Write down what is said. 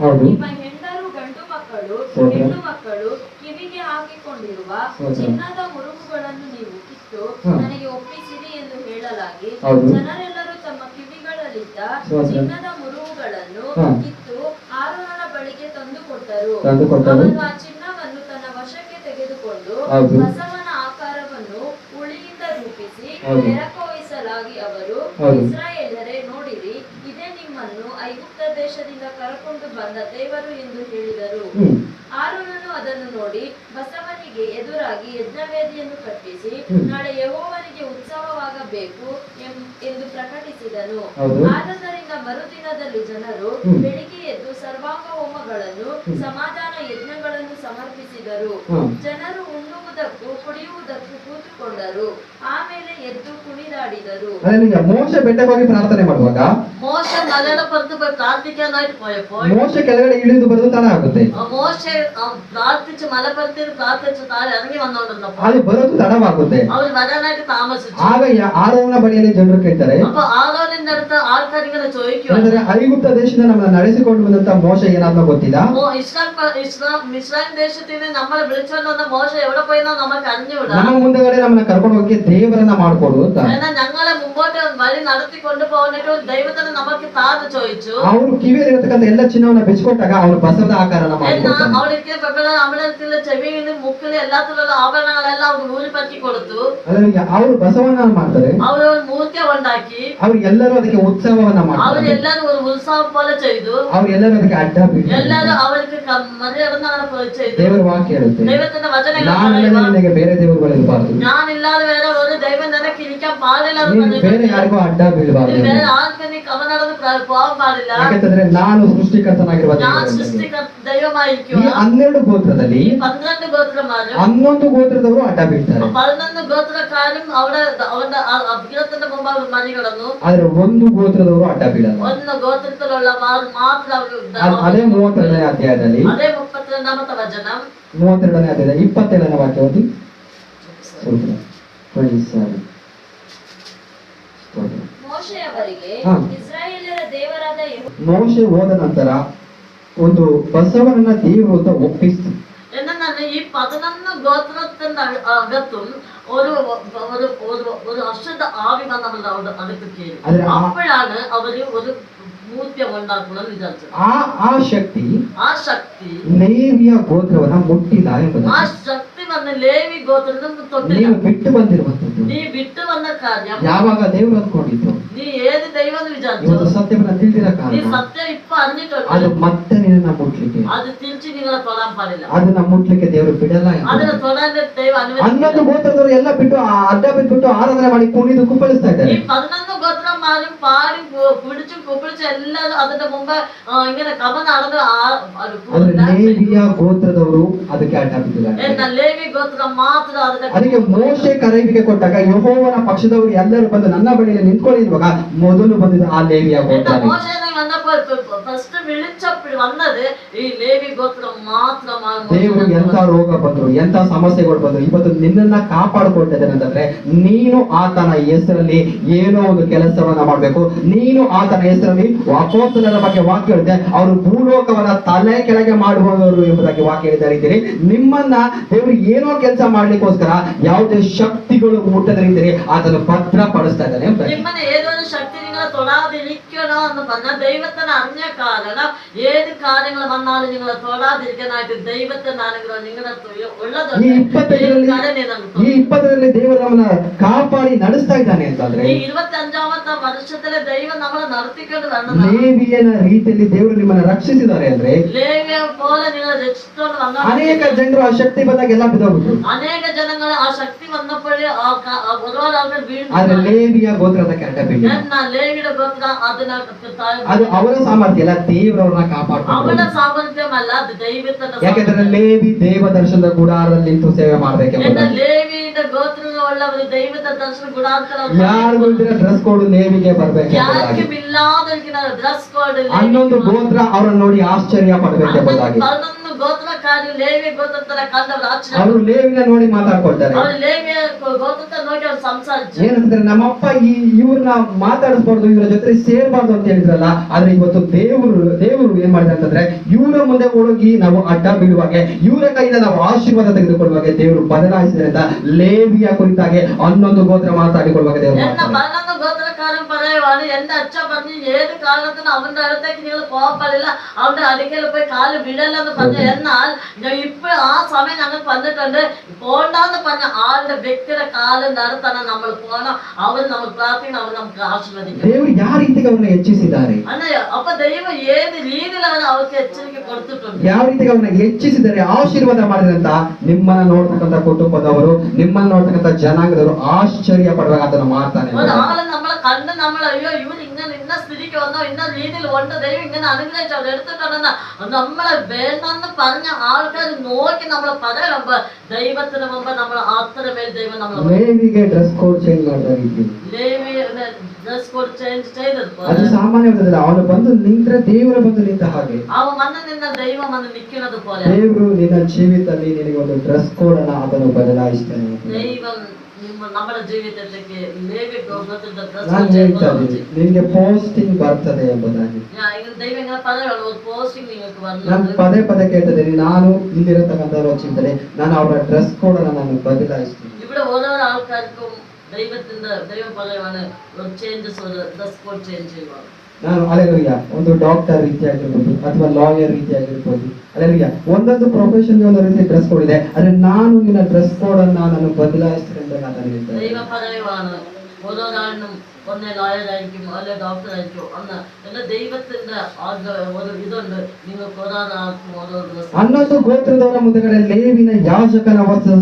ಹೌದು. ನಿಮ್ಮ ಹೆಂಡರು ಗಂಡು ಮಕ್ಕಳು. ಹೆಣ್ಣು ಮಕ್ಕಳು ಕಿವಿಗೆ ಹಾಕಿಕೊಂಡಿರುವ. ಚಿನ್ನದ ಮುರುಗುಗಳನ್ನು ನೀವು ಕಿತ್ತು ನನಗೆ ಒಪ್ಪಿಸಿರಿ ಎಂದು ಹೇಳಲಾಗಿ ಜನರೆಲ್ಲರೂ ತಮ್ಮ ಕಿವಿಗಳಲ್ಲಿದ್ದ. ಚಿನ್ನದ ಮುರುಗುಗಳನ್ನು. ಕಿತ್ತು ಆರೋನನ ಬಳಿಗೆ ತಂದು ಕೊಟ್ಟರು. ಅವನು ಆ ಚಿನ್ನವನ್ನು ತನ್ನ ವಶಕ್ಕೆ ತೆಗೆದುಕೊಂಡು. ಬಸವನ ಆಕಾರವನ್ನು ಉಳಿಯಿಂದ ರೂಪಿಸಿ. ಬೆರಕೋಯಿಸಲಾಗಿ ಅವರು ಹೌದು. ಇಸ್ರಾಯೇಲರೇ ನೋಡಿರಿ ಇದೇ ನಿಮ್ಮನ್ನು ಐಗುಪ್ತ ದೇಶದಿಂದ ಕರಕೊಂಡು ಬಂದ ದೇವರು ಎಂದು ಹೇಳಿದರು ಆರೋನನು ಅದನ್ನು ನೋಡಿ ಬಸವನಿಗೆ ಎದುರಾಗಿ ಯಜ್ಞವೇದಿಯನ್ನು ಕಟ್ಟಿಸಿ. ನಾಳೆ ಯೆಹೋವನಿಗೆ ಉತ್ಸವವಾಗಬೇಕು ಎಂ- ಎಂದು ಪ್ರಕಟಿಸಿದನು. ಆದ್ದರಿಂದ ಮರುದಿನದಲ್ಲಿ ಜನರು. ಬೆಳಿಗ್ಗೆ ಎದ್ದು ಸರ್ವಾಂಗ ಹೋಮಗಳನ್ನು ಸಮಾಧಾನ ಯಜ್ಞಗಳನ್ನು ಸಮರ್ಪಿಸಿದರು ಜನರು ಆಮೇಲೆ ಎದ್ದು ಕುಣಿದಾಡಿದರು. ಮೋಶ ಬೆಟ್ಟಕ್ಕೆ ಹೋಗಿ ಪ್ರಾರ್ಥನೆ ಮಾಡುವಾಗ? ಮೋಶ ಮಲನ ಬರೆದು ಮೋಶ ಕೆಳಗಡೆ ಇಳಿದು ಬರೆದು ತಡ ಆಗುತ್ತೆ. ಮೋಶ ಪ್ರಾರ್ಥಿಸು ಮಲ ಬರ್ತಿರು ಪ್ರಾರ್ಥಿಸು ತಾನೇ ಅದಕ್ಕೆ ಬಂದವನು ಅದು ಬರೋದು ತಡವಾಗುತ್ತೆ. ಅವ್ರು ವರನಾಗಿ ತಾಮಸಿച്ചു ಆಗ ಆರೋನ ಬಳಿಯಲ್ಲಿ ಜನರು ಕೇಳ್ತಾರೆ ಅಪ್ಪ ಆರೋನಿಂದ ಆಲ್ಕಾರಿಗಳ ಚೋಯಿಕೆ ಅಂದ್ರೆ ಐಗುಪ್ತ ದೇಶದಿಂದ ನಮ್ಮನ್ನ ನಡೆಸಿಕೊಂಡು ಬಂದಂತ ಮೋಶ ಏನಾದ್ರೂ ಗೊತ್ತಿಲ್ಲ ಇಸ್ಲಾಂ ಇಸ್ಲಾಂ ಮಿಸ್ಲಾಂ ದೇಶದಿಂದ ನಮ್ಮನ್ನ ವಿಳಿಚೊಂಡ ಮೋಶ ಎവിടെ ನಮ್ಮ ಮುಂದಗಡೆ ನಮ್ಮನ್ನ ಕರ್ಕೊಂಡು ಹೋಗಿ ದೇವರನ್ನ ಮಾಡ್ಕೊಡು ಅಂತ. ಅವರು ಕಿವಿಯಲ್ಲಿ ಇರತಕ್ಕಂತ ಎಲ್ಲ ಚಿನ್ನವನ್ನ ಬೆಚ್ಚಿಕೊಟ್ಟಾಗ ಅವರು ಬಸವದ ಆಕಾರನ ಅವರು ಬಸವನ ಮಾಡ್ತಾರೆ. ಅವರು ಮೂರ್ತಿ ಒಂದಾಕಿ ಅವ್ರಿಗೆಲ್ಲರೂ ಅದಕ್ಕೆ ಉತ್ಸವವನ್ನ ಮಾಡ್ತಾರೆ. അവരെല്ലാരും ഒരു ഉത്സവം പോലെ ചെയ്തു ಅವ್ರು ಎಲ್ಲರೂ ಅದಕ್ಕೆ ಅಡ್ಡ ಬೀಳ್ತಾರೆ എല്ലാരും അവർക്ക് ക- മറികടന്ന് അങ്ങനെ പോയി ചെയ്തു ದೇವರ ವಾಕ್ಯ ಹೇಳುತ್ತೆ ദൈവത്തിന്റെ വചനങ്ങൾ ನಾನಿಲ್ಲದೆ പറയുവാ, ನಿನಗೆ ಬೇರೆ ದೇವರುಗಳಿರಬಾರ್ದು ഞാനില്ലാതെ വേറെ ഒരു ദൈവം നിനക്ക് ഇരിക്കാൻ പാടില്ല എന്ന് ನೀನು ಬೇರೆ പറഞ്ഞിട്ടുണ്ട്. ಯಾರಿಗೂ ಅಡ್ಡ ಬೀಳಬಾರ್ದು നീ വേറെ ആർക്കും നീ കവ നടന്ന് പ്ര- പോകാൻ പാടില്ല ಯಾಕಂತಂದ್ರೆ ನಾನು ಸೃಷ್ಟಿಕರ್ತನಾಗಿರುವ ഞാൻ ದೇವರು ಅಂತ. സൃഷ്ടിക ಈ ദൈവമായിരിക്കുക ಹನ್ನೆರಡು ಗೋತ್ರದಲ್ಲಿ ഈ പന്ത്രണ്ട് ഗോത്രന്മാരും ಹನ್ನೊಂದು ಗೋತ್ರದವರು ಅಡ್ಡ ಬೀಳ್ತಾರೆ പതിനൊന്ന് ഗോത്രക്കാരും അവിടെ അവന്റെ ആ- അഭിഗ്രഹത്തിന്റെ മുമ്പ് അവർ മറികടന്നു ಆದ್ರೆ ಒಂದು ಗೋತ್ರದವರು ಅಡ್ಡ ಬೀಳಲ್ಲ ഒന്ന് ഗോത്രത്തിലുള്ള മാ- മാത്രം അവർ ಅದ್- ಅದೇ ಮೂವತ್ತೆರಡನೇ ಅಧ್ಯಾಯದಲ್ಲಿ അതേ മുപ്പത്തിരണ്ടാമത്തെ വചനം ಮೂವತ್ತೆರಡನೇ ಅಧ್ಯಾಯದ ಇಪ್ಪತ್ತೇಳನೇ ವಾಕ್ಯ ಓದಿ ಸ್ತೋತ್ರ. Praise God. ಸ್ತೋತ್ರ. ಮೋಶೆಯವರಿಗೆ ಹಾ. ಇಸ್ರಾಯೇಲರ ದೇವರಾದ ಯೆಹೋವ ಮೋಶೆ ಹೋದ ನಂತರ ಒಂದು ಬಸವನನ್ನ ದೇವರು ಅಂತ ಒಪ್ಪಿಸ್ತು എന്നാൽ ഈ പതിനൊന്ന് ഗോത്രത്തിന്റെ അക- അകത്തും ഒരു ഒരു ഒരു ഒരു അശുദ്ധ ആവി വന്ന് അവരുടെ അവിടെ അകത്ത് കയറി അതെ, ആ- അപ്പോഴാണ് അവര് ഒരു മൂർത്തിയം ഉണ്ടാക്കണമെന്ന് വിചാരിച്ചത് ಆ ಆ ಶಕ್ತಿ ಆ ಶಕ್ತಿ ಲೇವಿಯ ಗೋತ್ರವನ್ನ ಮುಟ್ಟಿದ ಎಂಬುದು. ಆ ಶಕ್ತಿ ನನ್ನ ಲೇವಿ ಗೋತ್ರದಿಂದ ಬಿಟ್ಟು ಬಂದಿರುವಂತದ್ದು ನೀವು ಬಿಟ್ಟು ಬಂದ ಕಾರ್ಯ. ಯಾವಾಗ ದೇವರು ಅಂದ್ಕೊಂಡಿದ್ದು? നീ ഏത് ദൈവം എന്ന് വിചാരിച്ചു ಇವತ್ತು ಸತ್ಯವನ್ನ ತಿಳಿದಿರ നീ ಕಾರಣ സത്യം ഇപ്പൊ അറിഞ്ഞിട്ടുണ്ട് ಅದು ಮತ್ತೆ ನಿನ್ನ ಮುಟ್ಲಿಕ್ಕೆ അത് തിരിച്ച് നിങ്ങളെ തൊടാൻ പാടില്ല ಅದನ್ನ ಮುಟ್ಲಿಕ್ಕೆ ದೇವರು ಬಿಡಲ್ಲ ಎಂಬುದಾಗಿ. അതിനെ തൊടാൻ ദൈവം ಹನ್ನೊಂದು അനുവദിക്കില്ല ಗೋತ್ರದವರು ಎಲ್ಲ ಬಿಟ್ಟು ಆ ಅಡ್ಡ ಬಿಟ್ಬಿಟ್ಟು ಆರಾಧನೆ ಮಾಡಿ ಕುಣಿದು ಕುಪ್ಪಳಿಸ್ತಾ ഈ ಇದ್ದಾರೆ പതിനൊന്ന് ഗോത്രന്മാരും പാടി കു- പിടിച്ചും കുപ്പിടിച്ചും എല്ലാവരും അതിന്റെ മുമ്പ് ആ, ഇങ്ങനെ കവ നടന്ന് ആ- ഒരു ಆದ್ರೆ dance ചെയ്തു. ಲೇವಿಯ ಗೋತ್ರದವರು ಅದಕ್ಕೆ ಅಡ್ಡ ಬಿದ್ದಿದ್ದಾರೆ എന്നാൽ ലേവി ഗോത്രം മാത്രം അതിന്റെ ಅದಕ್ಕೆ ಮೋಶೆ ಕರೆಯುವಿಕೆ ಕೊಟ್ಟಾಗ ಯಹೋವನ ಪಕ್ಷದವರು ಎಲ್ಲರೂ ಬಂದು ನನ್ನ ಬಳಿಯಲ್ಲಿ ನಿಂತ್ಕೊಂಡಿರುವಾಗ ಮೊದಲು ಬಂದಿದ್ದು ಆ ಲೇವಿಯ ಗೋತ್ರ జీవన ದೇವರು ಎಂತ ರೋಗ ಬಂದ್ರು ಎಂತ ಸಮಸ್ಯೆಗಳು ಬಂದ್ರು ಇವತ್ತು ನಿನ್ನ ಕಾಪಾಡಿಕೊಟ್ಟಿದ್ದೇನೆ ಅಂತಂದ್ರೆ ನೀನು ಆತನ ಹೆಸರಲ್ಲಿ ಏನೋ ಒಂದು ಕೆಲಸವನ್ನ ಮಾಡಬೇಕು. ನೀನು ಆತನ ಹೆಸರಲ್ಲಿ ಅಪೋಸ್ತಲರ ಬಗ್ಗೆ ವಾಕ್ಯ ಹೇಳಿದೆ. ಅವರು ಭೂಲೋಕವನ್ನ ತಲೆ ಕೆಳಗೆ ಮಾಡುವವರು ಎಂಬುದಾಗಿ ವಾಕ್ ಹೇಳಿದ ರೀತಿಯಲ್ಲಿ ನಿಮ್ಮನ್ನ ದೇವರು ಏನೋ ಕೆಲಸ ಮಾಡ್ಲಿಕ್ಕೋಸ್ಕರ ಯಾವುದೇ ಶಕ್ತಿಗಳು ಮುಟ್ಟದ ರೀತಿಯಲ್ಲಿ ಆತನು ಭದ್ರ ಪಡಿಸ್ತಾ ಇದ್ದಾನೆ ಶಕ್ತಿ എന്ന് പറഞ്ഞാൽ ദൈവത്തിന് അറിഞ്ഞ കാരണം ഏത് കാര്യങ്ങൾ വന്നാലും നിങ്ങളെ തൊടാതിരിക്കാനായിട്ട് ദൈവത്തിന്റെ അനുഗ്രഹം നിങ്ങളുടെ തൊ- ഉള്ളത് ಈ ಇಪ್ಪತ್ತೈದರಲ್ಲಿ കരുണೆ നമുക്ക് ಈ ಇಪ್ಪತ್ತರಲ್ಲಿ ದೇವರು ನಮ್ಮನ್ನ ಕಾಪಾಡಿ ನಡೆಸ್ತಾ ಇದ್ದಾನೆ ಅಂತಂದ್ರೆ ഈ ഇരുപത്തി അഞ്ചാമത്തെ വർഷത്തിലെ ദൈവം നമ്മളെ നടത്തിക്കൊണ്ട് വരണം ಲೇವಿಯನ ರೀತಿಯಲ್ಲಿ ದೇವರು ನಿಮ್ಮನ್ನ ರಕ್ಷಿಸಿದ್ದಾರೆ ಅಂದ್ರೆ ലേവിയെ പോലെ നിങ്ങളെ രക്ഷിച്ചുകൊണ്ട് വന്ന ಅನೇಕ ಜನರು ಆ ಶಕ್ತಿ ಬಂದಾಗ ಎಲ್ಲ ಬಿದ್ದೋಗ್ಬಿಟ್ರು അനേക ജനങ്ങൾ ആ ശക്തി വന്നപ്പോഴേ ആ ക- ആ ഒരുപാട് ആൾക്കാർ ಆದ್ರೆ വീണ്ടും ಲೇವಿಯ ಗೋತ್ರದ ಕೆಟ್ಟ ಬಿಡಿ എന്നാൽ ലേവിയുടെ ഗോത്രം അതിന് താഴെ ಅದು ಅವರ ಸಾಮರ್ಥ್ಯ ಅಲ್ಲ ದೇವರವ್ರನ್ನ ಕಾಪಾಡ್ತಾರೆ ಯಾಕಂದ್ರೆ ಲೇವಿ ದೇವ ದರ್ಶನದ ಗುಡಾರದಲ್ಲಿ ನಿಂತು ಸೇವೆ ಮಾಡಬೇಕೆಂಬುದು ಯಾರಿಗೂ ಇದ್ರೆ ಡ್ರೆಸ್ ಕೋಡ್ ಲೇವಿಗೆ ಬರಬೇಕು ಅನ್ನೊಂದು ಹನ್ನೊಂದು ಗೋತ್ರ ಅವರನ್ನು ನೋಡಿ ಆಶ್ಚರ್ಯ ಪಡಬೇಕೆಂಬುದಾಗಿ ಗೋತ್ರ ಕಾದು ಲೇವಿ ಗೋತ್ರ ಅವರು ಲೇವಿನ ನೋಡಿ ಮಾತಾಡ್ಕೊಳ್ತಾರೆ. ಅವರು ಲೇವಿ ಗೋತ್ರ ನೋಡಿ ಏನಂದ್ರೆ ನಮ್ಮಪ್ಪ ಈ ಇವ್ರನ್ನ ಮಾತಾಡಿಸ್ಬಾರ್ದು ಇವರ ಜೊತೆ ಸೇರ್ಬಾರ್ದು ಅಂತ ಹೇಳಿದ್ರಲ್ಲ ಆದ್ರೆ ಇವತ್ತು ದೇವರು ದೇವರು ಏನ್ ಮಾಡಿದ್ರೆ ಅಂತಂದ್ರೆ ಇವರ ಮುಂದೆ ಹೋಗಿ ನಾವು ಅಡ್ಡ ಬೀಳುವಾಗ ಇವರ ಕೈಯಿಂದ ನಾವು ಆಶೀರ್ವಾದ ತೆಗೆದುಕೊಳ್ಳುವಾಗ ದೇವರು ಬದಲಾಯಿಸಿದ್ರಿಂದ ಲೇವಿಯ ಕುರಿತಾಗಿ ಹನ್ನೊಂದು ಗೋತ್ರ ಮಾತಾಡಿಕೊಳ್ಳುವಾಗ ದೇವರು ಗೋತ್ರ വർത്തമാനം പറയുവാണ് എൻ്റെ അച്ഛൻ പറഞ്ഞ് ഏത് കാലത്തും അവൻ്റെ അടുത്തേക്ക് നിങ്ങൾ പോകാൻ പാടില്ല അവൻ്റെ അടുക്കൽ പോയി കാല് വിടല്ലെന്ന് പറഞ്ഞു എന്നാൽ ഇപ്പോൾ ആ സമയം ഞങ്ങൾ വന്നിട്ടുണ്ട് പോണ്ടെന്ന് പറഞ്ഞ ആളുടെ വ്യക്തിയുടെ കാല് നടത്തണം നമ്മൾ പോകണം അവർ നമ്മൾ പ്രാർത്ഥിക്കണം അവർ നമുക്ക് ആശീർവദിക്കണം ಹೆಚ್ಚಿಸಿದ್ದಾರೆ ಅಪ್ಪ ದೈವ ಏನು ರೀತಿಯಲ್ಲಿ ಅವನು ಅವಕ್ಕೆ ಎಚ್ಚರಿಕೆ ಕೊಡ್ತಿട്ടുണ്ട് ಯಾವ ರೀತಿಗೆ ಅವನಿಗೆ ಹೆಚ್ಚಿಸಿದರೆ ಆಶೀರ್ವಾದ ಮಾಡಿದಂತ ನಿಮ್ಮನ್ನ ನೋಡ್ತಕ್ಕಂತ ಕುಟುಂಬದವರು ನಿಮ್ಮನ್ನ ನೋಡ್ತಕ್ಕಂತ ಜನಾಂಗದವರು ಆಶ್ಚರ್ಯ ಪಡುವಾಗ ಅದನ್ನು ಮಾಡ್ತಾನೆ ഒരാളെ നമ്മളെ കണ്ട് നമ്മൾ അയ്യോ ഇവൻ ഇങ്ങനെ ഇന്ന സ്ഥിതിക്ക് വന്നോ ഇന്ന രീതിയിൽ ഉണ്ട് ദൈവം ഇങ്ങനെ അനുഗ്രഹിച്ചു അവർ എടുത്തിട്ടുണ്ടെന്ന് നമ്മളെ വേണ്ടെന്ന് പറഞ്ഞ ആൾക്കാർ നോക്കി നമ്മളെ പറയണം ദൈവത്തിന് മുമ്പ് നമ്മൾ അത്രമേൽ ദൈവം നമ്മളെ ಲೇವಿಗೆ ಡ್ರೆಸ್ ಕೋಡ್ ಚೇಂಜ್ ಮಾಡಿದ ರೀತಿ ലേവി ഡ്രസ് കോഡ് ചേഞ്ച് ചെയ്തത് ಅದು ಸಾಮಾನ್ಯವಾದದ್ದಲ್ಲ ಅವನು ಬಂದು ನಿಂತ್ರೆ ದೇವರು ಬಂದು ನಿಂತ ಹಾಗೆ അവൻ വന്ന് നിന്ന ദൈവം വന്ന് നിൽക്കുന്നത് പോലെ ದೇವರು ನಿನ್ನ ಜೀವಿತದಲ್ಲಿ ನಿನಗೆ ಒಂದು ಡ್ರೆಸ್ ಕೋಡ್ ಅನ್ನ ಅದನ್ನು ಬದಲಾಯಿಸ್ತಾನೆ ദൈവം ನಿಮಗೆ ಪೋಸ್ಟಿಂಗ್ ಬರ್ತದೆ ಎಂಬುದಾಗಿ ನಾನು. ಪದೇ ಪದೇ ಕೇಳ್ತಿದ್ದೇನೆ. ನಾನು ಇಲ್ಲಿರತಕ್ಕಂಥವ್ರು ಚಿಂತನೆ ನಾನು ಅವರ ಡ್ರೆಸ್ ಕೋಡ್ ನಾನು ಬದಲಾಯಿಸ್ತೀನಿ. ದೈವದಿಂದ ದೈವ ಪದವಾನ changes dress code change changes ഒരു ഡ്രസ് കോഡ് ചേഞ്ച് ചെയ്യുവാണ് ನಾನು ಅಲೆಲುಯ್ಯ ಒಂದು ಡಾಕ್ಟರ್ ರೀತಿಯಾಗಿರ್ಬೋದು ಅಥವಾ ಲಾಯರ್ ರೀತಿಯಾಗಿರ್ಬೋದು ಅಲೆಲುಯ್ಯ ಒಂದೊಂದು ಪ್ರೊಫೆಷನ್ಗೆ ಒಂದು ರೀತಿ ಡ್ರೆಸ್ ಕೋಡ್ ಇದೆ ಆದ್ರೆ ನಾನು ನಿನ್ನ ಡ್ರೆಸ್ ಕೋಡ್ ಅನ್ನ ನಾನು ಬದಲಾಯಿಸ್ತೀನಿ ಅಂತ ನಾನು ಹೇಳ್ತೇನೆ ദൈവം പറയുവാണ് ഓരോരാളിനും ഒന്നേ ലോയർ ആയിരിക്കും അല്ലെ ഡോക്ടർ ആയിരിക്കും അന്ന് എന്റെ ദൈവത്തിന്റെ ആഗ്രഹ ഒരു ഇതുണ്ട് നിങ്ങൾക്ക് ഓരോരാൾക്കും ഓരോ ഡ്രസ് ಹನ್ನೊಂದು ಗೋತ್ರದವರ ಮುಂದಗಡೆ ಲೇವಿನ ಯಾಜಕನ ವಸ್ತ್ರದಲ್ಲಿ